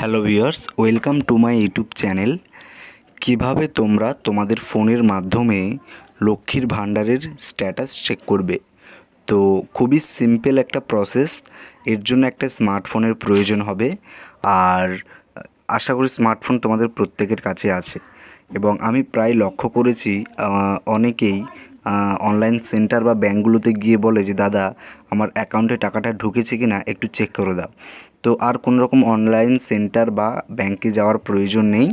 Hello viewers, welcome to my YouTube channel. কীভাবে তোমরা তোমাদের ফোনের মাধ্যমে লক্ষ্মীর ভাণ্ডারের স্ট্যাটাস চেক করবে? তো খুবই সিম্পল একটা প্রসেস এর জন্য একটা স্মার্টফোনের প্রয়োজন হবে। আর আশা করি স্মার্টফোন তোমাদের প্রত্যেকের কাছে আছে। এবং আমি প্রায় লক্ষ্য করেছি অনেকেই অনলাইন সেন্টার বা ব্যাঙ্কগুলোতে গিয়ে বলে যে, দাদা, আমার অ্যাকাউন্টে টাকাটা ঢুকেছে কি না একটু চেক করে দাও। তো আর কোনো রকম অনলাইন সেন্টার বা ব্যাংকে যাওয়ার প্রয়োজন নেই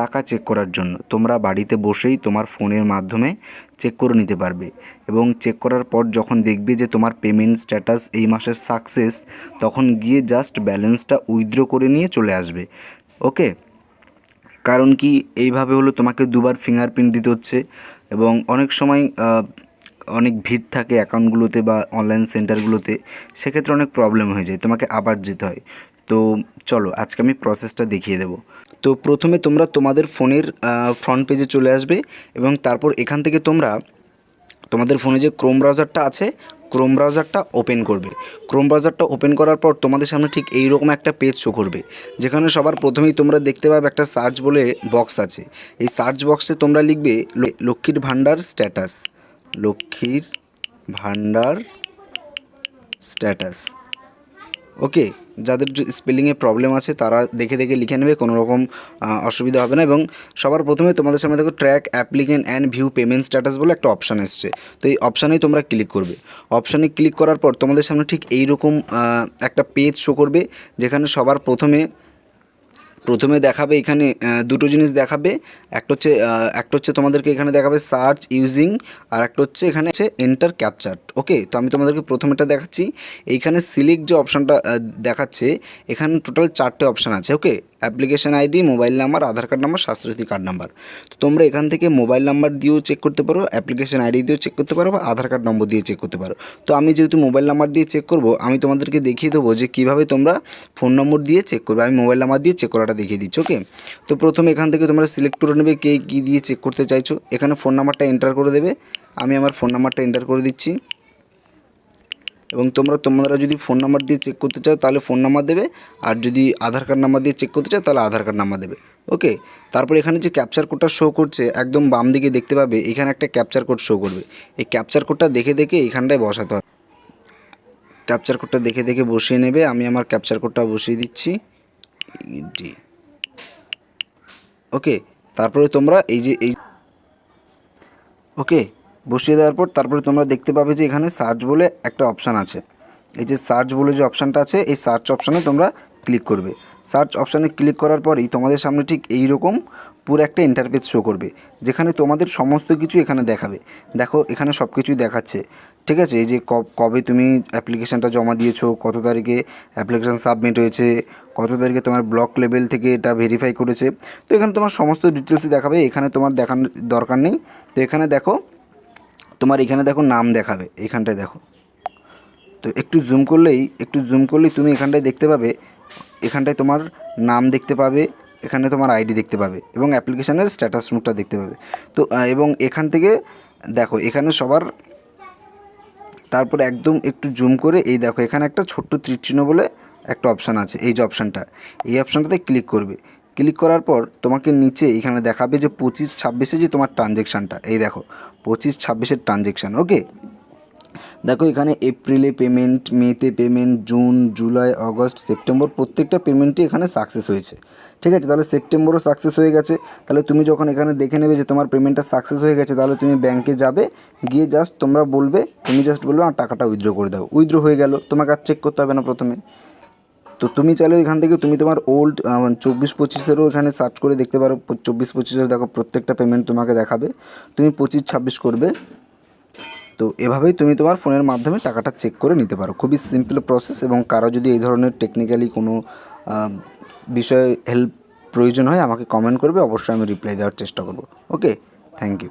টাকা চেক করার জন্য। তোমরা বাড়িতে বসেই তোমার ফোনের মাধ্যমে চেক করে নিতে পারবে এবং চেক করার পর যখন দেখবে যে, তোমার পেমেন্ট স্ট্যাটাস এই মাসের সাকসেস তখন গিয়ে জাস্ট ব্যালেন্সটা উইথড্র করে নিয়ে চলে আসবে। ওকে কারণ কি, এইভাবে হলো তোমাকে দুবার ফিঙ্গারপ্রিন্ট দিতে হচ্ছে। এবং অনেক সময় অনেক ভিড় থাকে অ্যাকাউন্টগুলোতে বা অনলাইন সেন্টারগুলোতে, সেক্ষেত্রে অনেক প্রবলেম হয়ে যায়, তোমাকে আবার যেতে হয়। তো চলো, আজকে আমি প্রসেসটা দেখিয়ে দেবো। তো প্রথমে তোমরা তোমাদের ফোনের ফ্রন্ট পেজে চলে আসবে এবং তারপর এখান থেকে তোমরা তোমাদের ফোনে যে ক্রোম ব্রাউজারটা আছে ক্রোম ব্রাউজারটা ওপেন করবে। ক্রোম ব্রাউজারটা ওপেন করার পর তোমাদের সামনে ঠিক এই রকম একটা পেজ শো করবে, যেখানে সবার প্রথমেই তোমরা দেখতে পাবে একটা সার্চ বলে বক্স আছে। এই সার্চ বক্সে তোমরা লিখবে লক্ষ্মীর ভাণ্ডার স্ট্যাটাস লক্ষ্মীর ভাণ্ডার স্ট্যাটাস ওকে যাদের স্পেলিংয়ে প্রবলেম আছে, তারা দেখে দেখে লিখে নেবে, কোনো রকম অসুবিধা হবে না। এবং সবার প্রথমে তোমাদের সামনে দেখো track applicant and view payment status বলে একটা অপশান এসছে। তো এই অপশানেই তোমরা ক্লিক করবে। অপশানে ক্লিক করার পর তোমাদের সামনে ঠিক এইরকম একটা পেজ শো করবে, যেখানে সবার প্রথমে প্রথমে দেখাবে এখানে দুটো জিনিস দেখাবে। একটা হচ্ছে একটা হচ্ছে তোমাদেরকে এখানে দেখাবে সার্চ ইউজিং আর একটা হচ্ছে এখানে হচ্ছে এন্টার ক্যাপচার ওকে তো আমি তোমাদেরকে প্রথমেটা দেখাচ্ছি। এইখানে সিলেক্ট যে অপশানটা দেখাচ্ছে, এখানে টোটাল চারটে অপশান আছে okay application ID, mobile number, Aadhaar card number, Swasthyasathi card number. তো তোমরা এখান থেকে মোবাইল নাম্বার দিয়েও চেক করতে পারো, অ্যাপ্লিকেশন আইডি দিয়েও চেক করতে পারো বা আধার কার্ড নম্বর দিয়ে চেক করতে পারো। তো আমি যেহেতু মোবাইল নাম্বার দিয়ে চেক করব, আমি তোমাদেরকে দেখিয়ে দেবো যে কীভাবে তোমরা ফোন নম্বর দিয়ে চেক করবে। আমি মোবাইল নাম্বার দিয়ে চেক করাটা দেখিয়ে দিচ্ছি ওকে তো প্রথমে এখান থেকে তোমরা সিলেক্ট করে নেবে কে কী দিয়ে চেক করতে চাইছো। এখানে ফোন নাম্বারটা এন্টার করে দেবে। আমি আমার ফোন নাম্বারটা এন্টার করে দিচ্ছি। এবং তোমরা তোমরা যদি ফোন নাম্বার দিয়ে চেক করতে চাও, তাহলে ফোন নাম্বার দেবে। আর যদি আধার কার্ড নাম্বার দিয়ে চেক করতে চাও, তাহলে আধার কার্ড নাম্বার দেবে। ওকে তারপর এখানে যে ক্যাপচার কোডটা শো করছে, একদম বাম দিকে দেখতে পাবে, এখানে একটা ক্যাপচার কোড শো করবে। এই ক্যাপচার কোডটা দেখে দেখে এখানটায় বসাতে হবে। ক্যাপচার কোডটা দেখে দেখে বসিয়ে নেবে। আমি আমার ক্যাপচার কোডটা বসিয়ে দিচ্ছি। ওকে তারপরে তোমরা এই যে, এই ওকে বসিয়ে দেওয়ার পর তারপরে তোমরা দেখতে পাবে যে এখানে সার্চ বলে একটা অপশান আছে। এই যে সার্চ বলে যে অপশানটা আছে, এই সার্চ অপশানে তোমরা ক্লিক করবে। সার্চ অপশানে ক্লিক করার পরেই তোমাদের সামনে ঠিক এই রকম পুরো একটা ইন্টারফেস শো করবে, যেখানে তোমাদের সমস্ত কিছু এখানে দেখাবে। দেখো, এখানে সব কিছুই দেখাচ্ছে। ঠিক আছে? এই যে কবে তুমি অ্যাপ্লিকেশানটা জমা দিয়েছ, কত তারিখে অ্যাপ্লিকেশান সাবমিট হয়েছে, কত তারিখে তোমার ব্লক লেভেল থেকে এটা ভেরিফাই করেছে। তো এখানে তোমার সমস্ত ডিটেলসই দেখাবে, এখানে তোমার দেখানোর দরকার নেই। তো এখানে দেখো তোমার এখানে দেখো নাম দেখাবে, এখানটায় দেখো। তো একটু জুম করলেই, একটু জুম করলেই তুমি এখানটায় দেখতে পাবে, এখানটায় তোমার নাম দেখতে পাবে, এখানে তোমার আইডি দেখতে পাবে এবং অ্যাপ্লিকেশানের স্ট্যাটাস নোটটা দেখতে পাবে। তো এবং এখান থেকে দেখো, এখানে সবার তারপর একদম একটু জুম করে এই দেখো, এখানে একটা ছোট্ট তীরচিহ্ন বলে একটা অপশান আছে, এই যে অপশানটা এই অপশানটাতে ক্লিক করবে। ক্লিক করার পর তোমাকে নিচে এখানে দেখাবে যে পঁচিশ ছাব্বিশে যে তোমার ট্রানজেকশানটা। এই দেখো, পঁচিশ ছাব্বিশের ট্রানজেকশান, ওকে? দেখো এখানে এপ্রিলে পেমেন্ট, মেতে payment, June, July August September প্রত্যেকটা পেমেন্টই এখানে সাকসেস হয়েছে। ঠিক আছে? তাহলে সেপ্টেম্বরও সাকসেস হয়ে গেছে। তাহলে তুমি যখন এখানে দেখে নেবে যে তোমার পেমেন্টটা সাকসেস হয়ে গেছে, তাহলে তুমি ব্যাংকে যাবে, গিয়ে জাস্ট তোমরা বলবে, তুমি জাস্ট বলবে, আমার টাকাটা উইথড্র করে দাও। উইথড্র হয়ে গেল, তোমাকে আর চেক করতে হবে না প্রথমে। তো তুমি চাইলে এখান থেকে তুমি তোমার ওল্ড চব্বিশ পঁচিশেরও এখানে সার্চ করে দেখতে পারো চব্বিশ পঁচিশের দেখো প্রত্যেকটা পেমেন্ট তোমাকে দেখাবে। তুমি পঁচিশ ছাব্বিশ করবে। তো এভাবেই তুমি তোমার ফোনের মাধ্যমে টাকাটা চেক করে নিতে পারো। খুবই সিম্পল প্রসেস এবং কারও যদি এই ধরনের টেকনিক্যালি কোনো বিষয়ে হেল্প প্রয়োজন হয়, আমাকে কমেন্ট করবে, অবশ্যই আমি রিপ্লাই দেওয়ার চেষ্টা করব। Okay thank you